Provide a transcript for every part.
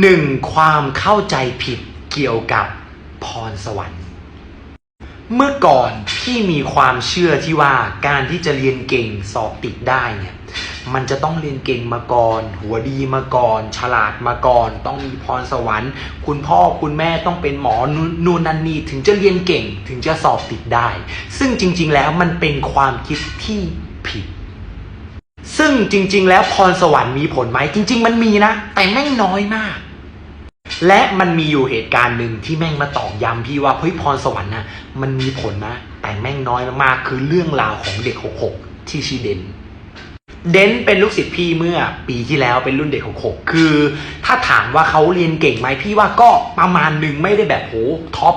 หนึ่งความเข้าใจผิดเกี่ยวกับพรสวรรค์ เมื่อก่อนพี่มีความเชื่อที่ว่าการที่จะเรียนเก่งสอบติดได้เนี่ยมันจะต้องเรียนเก่งมาก่อน หัวดีมาก่อน ฉลาดมาก่อน ต้องมีพรสวรรค์ คุณพ่อคุณแม่ต้องเป็นหมอนู่นนั่นนี่ถึงจะเรียนเก่งถึงจะสอบติดได้ ซึ่งจริง ๆ แล้วมันเป็นความคิดที่ผิด ซึ่งจริง ๆ แล้วพรสวรรค์มีผลไหมจริง ๆ มันมีนะ แต่แม่งน้อยมาก และมันมีอยู่เหตุการณ์หนึ่งที่แม่งมาตอกย้ำพี่ว่าเฮ้ยพรสวรรค์นะมันมีผลนะ แต่แม่งน้อยมากๆคือเรื่องราวของเด็ก66ที่ชื่อเดนเดนเป็นลูกศิษย์พี่เมื่อปีที่แล้วเป็นรุ่นเด็ก66คือ ถ้าถามว่าเขาเรียนเก่งไหมพี่ว่าก็ประมาณหนึ่งไม่ได้แบบโหท็อป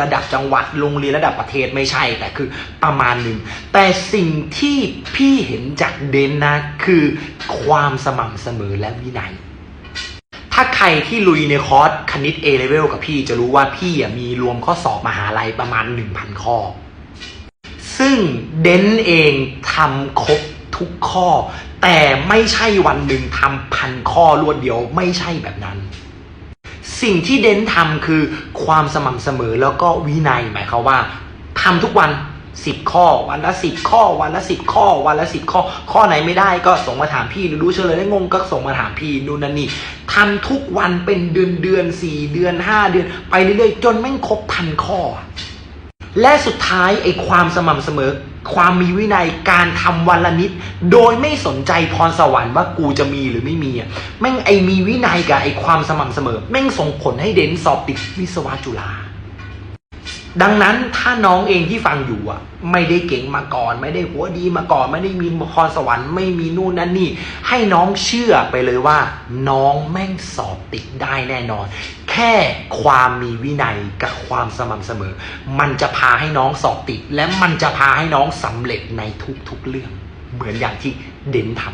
ระดับจังหวัดโรงเรียนระดับประเทศไม่ใช่แต่คือประมาณหนึ่ง แต่สิ่งที่พี่เห็นจากเดนนะ คือความสม่ำเสมอและวินัย ถ้าใครที่ลุยในคอร์สคณิต A level กับพี่จะรู้ว่าพี่มีรวมข้อสอบมหาลัยประมาณ 1,000 ข้อ ซึ่งเดนเองทำครบทุกข้อ แต่ไม่ใช่วันหนึ่งทำพันข้อรวดเดียวไม่ใช่แบบนั้น สิ่งที่เดนทำคือความสม่ำเสมอแล้วก็วินัยหมายความว่าทำทุกวันสิบข้อ วันละสิบข้อ วันละสิบข้อ วันละสิบข้อ ข้อไหนไม่ได้ก็ส่งมาถามพี่หรือรู้เฉลยได้งงก็ส่งมาถามพี่นู่นนั่นนี่ทำทุกวันเป็นเดือนเดือนสี่เดือนห้าเดือน ไปเรื่อยๆจนแม่งครบพันข้อ และสุดท้ายไอ้ความสม่ำเสมอ ความมีวินัยการทำวันละนิด โดยไม่สนใจพรสวรรค์ว่ากูจะมีหรือไม่มีอะแม่งไอ้มีวินัยกับไอ้ความสม่ำเสมอ แม่งส่งผลให้เดนสอบติดวิศวะจุฬา ดังนั้นถ้าน้องเองที่ฟังอยู่อะ ไม่ได้เก่งมาก่อน ไม่ได้หัวดีมาก่อน ไม่ได้มีพรสวรรค์ไม่มีนู่นนั่นนี่ ให้น้องเชื่อไปเลยว่า น้องแม่งสอบติดได้แน่นอน แค่ความมีวินัยกับความสม่ำเสมอ มันจะพาให้น้องสอบติด และมันจะพาให้น้องสำเร็จในทุกๆเรื่อง เหมือนอย่างที่เดนทำ